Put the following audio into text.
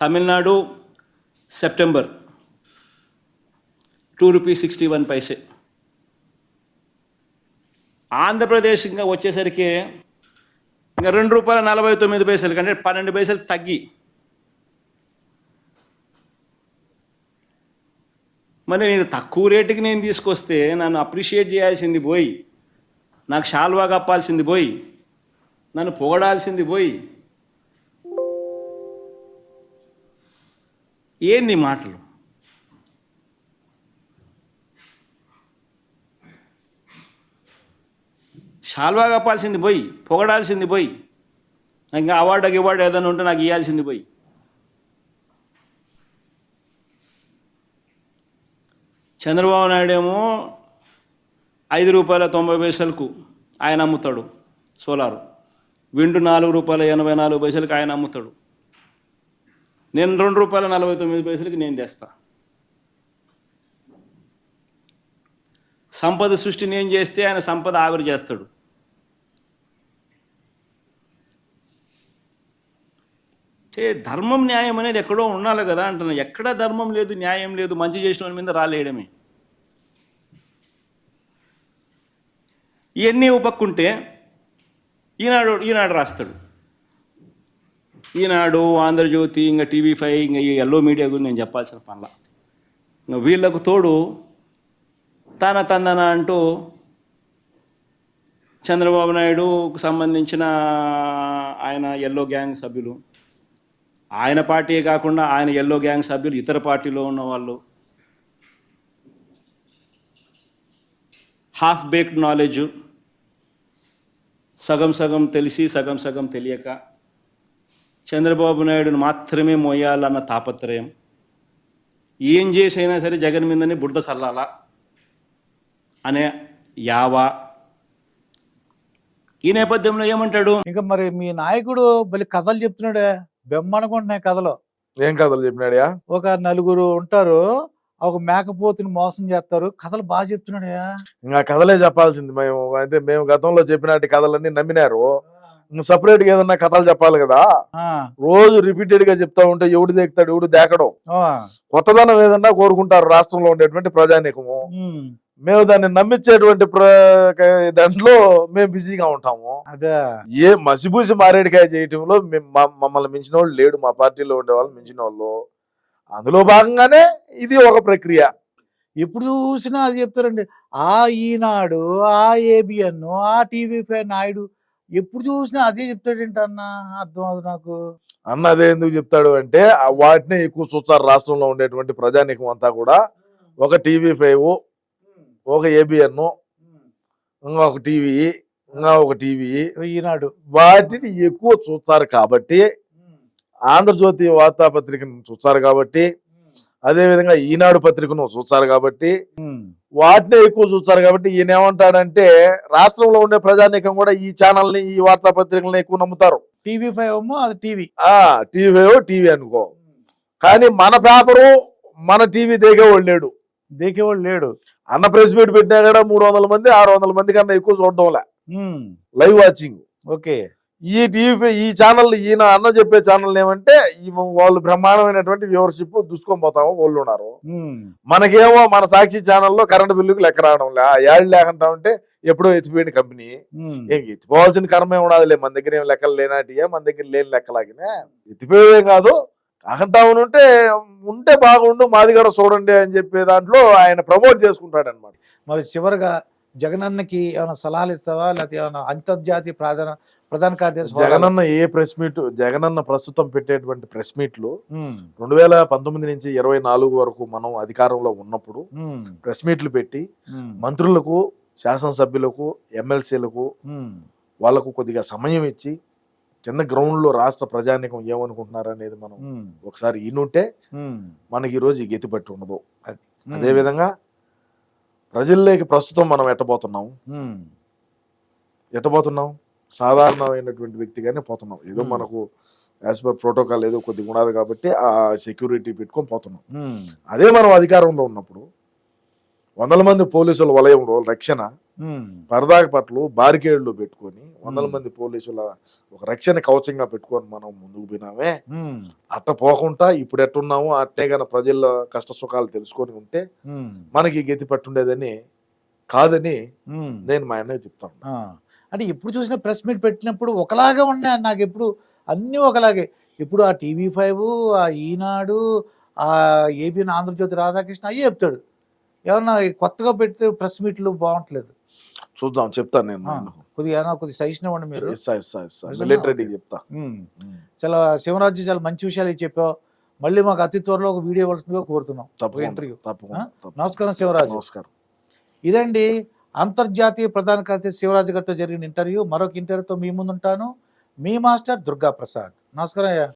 Tamil Nadu September. Two rupees sixty one paise. Andhra Pradesh ఇంకా వచ్చేసరికి ఇంకా రెండు రూపాయల నలభై తొమ్మిది పైసలు కంటే పన్నెండు పైసలు తగ్గి. మరి నేను తక్కువ రేటుకి నేను తీసుకొస్తే నన్ను అప్రిషియేట్ చేయాల్సింది పోయి నాకు షాల్వా కప్పాల్సింది పోయి నన్ను పొగడాల్సింది పోయి ఏంది మాటలు? షాల్వా కప్పాల్సింది పోయి పొగడాల్సింది పోయి ఇంకా అవార్డు ఇవార్డు ఏదైనా ఉంటే నాకు ఇవ్వాల్సింది పోయి. చంద్రబాబు నాయుడు ఏమో ఐదు రూపాయల తొంభై పైసలకు ఆయన అమ్ముతాడు సోలారు. విండు నాలుగు రూపాయల ఎనభై నాలుగు పైసలకు ఆయన అమ్ముతాడు. నేను రెండు రూపాయల నలభై తొమ్మిది పైసలకి నేను తెస్తా. సంపద సృష్టి నేను చేస్తే ఆయన సంపద ఆవిరి చేస్తాడు. అంటే ధర్మం న్యాయం అనేది ఎక్కడో ఉండాలి కదా అంటున్నా. ఎక్కడ ధర్మం లేదు న్యాయం లేదు మంచి చేసిన వాడి మీద రాలేయడమే. ఇవన్నీ ఉపక్కుంటే ఈనాడు ఈనాడు రాస్తాడు. ఈనాడు ఆంధ్రజ్యోతి ఇంకా టీవీ ఫైవ్ ఇంకా ఈ ఎల్లో మీడియా గురించి నేను చెప్పాల్సిన పనుల. ఇంకా వీళ్ళకు తోడు తన తందన అంటూ చంద్రబాబు నాయుడుకు సంబంధించిన ఆయన ఎల్లో గ్యాంగ్ సభ్యులు. ఆయన పార్టీయే కాకుండా ఆయన ఎల్లో గ్యాంగ్ సభ్యులు ఇతర పార్టీలో ఉన్న వాళ్ళు. Half baked knowledge. సగం సగం తెలిసి సగం సగం తెలియక. చంద్రబాబు నాయుడును మాత్రమే మోయాలన్న తాపత్రయం. ఏం చేసైనా సరే జగన్ మీదనే బురద చల్లాలా? అనే యావా. ఈ నేపథ్యంలో ఏమంటాడు? ఇంకా మరి మీ నాయకుడు బలి కథలు చెప్తున్నాడే. బెమ్మనుకుంటున్నాయి కథలు. ఏం కథలు చెప్పినాడయా ఒక నలుగురు ఉంటారు. ఒక మేకపోతుని మోసం చేస్తారు. కథలు బాగా చెప్తున్నాడయా ఇంకా కథలే చెప్పాల్సింది మేము. అంటే మేము గతంలో చెప్పినట్టు కథలన్నీ నమ్మినారు. సపరేట్గా ఏదన్నా కథలు చెప్పాలి కదా? రోజు రిపీటెడ్గా చెప్తా ఉంటే ఎవడు దేకుతాడు ఎవడు దేకడం? కొత్తదనం ఏదన్నా కోరుకుంటారు రాష్ట్రంలో ఉండేటువంటి ప్రజానీకము. మేము దాన్ని నమ్మించేటువంటి దాంట్లో మేము బిజీగా ఉంటాము. అదే. ఏ మసిబూసి మారేడికాయ చేయటంలో మమ్మల్ని మించిన వాళ్ళు లేడు మా పార్టీలో ఉండే వాళ్ళు మించిన వాళ్ళు. అందులో భాగంగానే ఇది ఒక ప్రక్రియ. ఎప్పుడు చూసినా అది చెప్తారండి ఆ ఈనాడు ఆ ఏబిఎన్ ఆ టీవీ ఫైవ్ నాయుడు ఎప్పుడు చూసినా అదే చెప్తాడేంటి అన్న? అర్థం అవుతుంది నాకు. అన్న అదే ఎందుకు చెప్తాడు అంటే వాటినే ఎక్కువ చూస్తారు రాష్ట్రంలో ఉండేటువంటి ప్రజానీకం అంతా కూడా. ఒక టీవీ ఫైవ్ ఒక ఏబిఎన్ ఇంకా ఒక టీవీ ఇంకా ఒక టీవీ. ఈనాడు. వాటిని ఎక్కువ చూస్తారు కాబట్టి ఆంధ్రజ్యోతి వార్తాపత్రికను చూస్తారు కాబట్టి అదే విధంగా ఈనాడు పత్రికను చూస్తారు కాబట్టి వాటినే ఎక్కువ చూస్తారు కాబట్టి ఈయన ఏమంటాడంటే రాష్ట్రంలో ఉండే ప్రజానీకం కూడా ఈ ఛానల్ని ఈ వార్తాపత్రికలను ఎక్కువ నమ్ముతారు. టీవీ ఫైవ్ ఏమో అది టీవీ. ఆ టీవీ టీవీ అనుకో. కానీ మన పేపరు మన టీవీ దేగేవాడు లేడు. దేకేవాడు లేడు. అన్న ప్రెస్ మీట్ పెట్టినా కూడా మూడు వందల మంది ఆరు వందల మంది కన్నా ఎక్కువ చూడడం లే. Um, live watching. ఓకే. ఈ టీవీ ఈ ఛానల్ ఈయన అన్న చెప్పే ఛానల్ ఏమంటే ఈ వాళ్ళు బ్రహ్మాండమైనటువంటి వ్యూవర్షిప్ దూసుకొని పోతాము వాళ్ళు ఉన్నారు. మనకేమో మన సాక్షి ఛానల్లో కరెంట్ బిల్లుకి లెక్క రావడం లే. ఏళ్ళు లేకుండా ఉంటే ఎప్పుడో ఎత్తిపోయిన కంపెనీ ఏం ఎత్తిపోవాల్సిన కర్మ ఏమి ఉండదులే మన దగ్గర ఏం లెక్కలు లేనాటియా? మన దగ్గర లేని లెక్కలాగినే ఎత్తిపోయేదేం కాదు. కాకుండా ఉంటే ఉంటే బాగుండు మాది కూడా చూడండి అని చెప్పే దాంట్లో ఆయన ప్రమోట్ చేసుకుంటాడు అనమాట మరి చివరిగా జగనన్నకి ఏమైనా సలహాలు ఇస్తావా? లేకపోతే ఏమైనా అంతర్జాతీయ ప్రధాన ప్రధాన కార్యదర్శి జగనన్న ఏ ప్రెస్ మీట్ జగనన్న ప్రస్తుతం పెట్టేటువంటి ప్రెస్ మీట్లు రెండు వేల పంతొమ్మిది నుంచి ఇరవై నాలుగు వరకు మనం అధికారంలో ఉన్నప్పుడు ప్రెస్ మీట్లు పెట్టి మంత్రులకు శాసనసభ్యులకు ఎమ్మెల్సీలకు వాళ్ళకు కొద్దిగా సమయం ఇచ్చి కింద గ్రౌండ్లో రాష్ట్ర ప్రజానికం ఏమనుకుంటున్నారు అనేది మనం ఒకసారి ఉమ్, మనకి ఈ గతి పట్టి ఉండదు అది. అదేవిధంగా ప్రజల్లోకి ప్రస్తుతం మనం ఎట్టబోతున్నాం? ఎట్టబోతున్నాం? సాధారణమైనటువంటి వ్యక్తిగానే పోతున్నాం. ఏదో. మనకు యాజ్ పర్ ప్రోటోకాల్ ఏదో కొద్దిగా ఉన్నది కాబట్టి ఆ సెక్యూరిటీ పెట్టుకొని పోతున్నాం. అదే మనం అధికారంలో ఉన్నప్పుడు వందల మంది పోలీసుల వలయంలో రక్షణ పరదాక పట్లు బారికేడ్లు పెట్టుకొని వందల. మంది పోలీసుల ఒక రక్షణ కవచంగా పెట్టుకొని మనం ముందుకు పోయినామే. అట్ట పోకుండా ఇప్పుడు ఎట్టున్నాము అట్టే గన ప్రజల కష్ట సుఖాలు తెలుసుకొని ఉంటే మనకి గతి పట్టుండేదని కాదని. నేను మా అన్నయ్య చెప్తాను అంటే ఎప్పుడు చూసినా ప్రెస్ మీట్ పెట్టినప్పుడు ఒకలాగా ఉన్నాయి నాకు ఎప్పుడు అన్నీ ఒకలాగే. ఇప్పుడు ఆ టీవీ ఫైవ్ ఆ ఈనాడు ఆ ఏబీ ఆంధ్రజ్యోతి రాధాకృష్ణ అయ్యే చెప్తాడు. ఏమన్నా కొత్తగా పెడితే ప్రెస్ మీట్లు బాగుంటలేదు. చూద్దాం చెప్తాను నేను. కొద్దిగా ఏమన్నా కొద్దిగా సజెషన్ ఇవ్వండి మీరు? మిలిటరీకి చెప్తా. చాలా శివరాజు చాలా మంచి విషయాలు చెప్పావు. మళ్ళీ మాకు అతి త్వరలో ఒక వీడియో ఇవ్వాల్సిందిగా కోరుతున్నాం. ఒక తప్పకుండా ఇంటర్వ్యూ. నమస్కారం శివరాజు నమస్కారం. ఇదండి అంతర్జాతీయ ప్రధాన కార్యదర్శి శివరాజు గారితో జరిగిన ఇంటర్వ్యూ. మరొక ఇంటర్వ్యూతో మీ ముందుంటాను. మీ మాస్టర్ దుర్గా ప్రసాద్ నమస్కారం అయ్యా.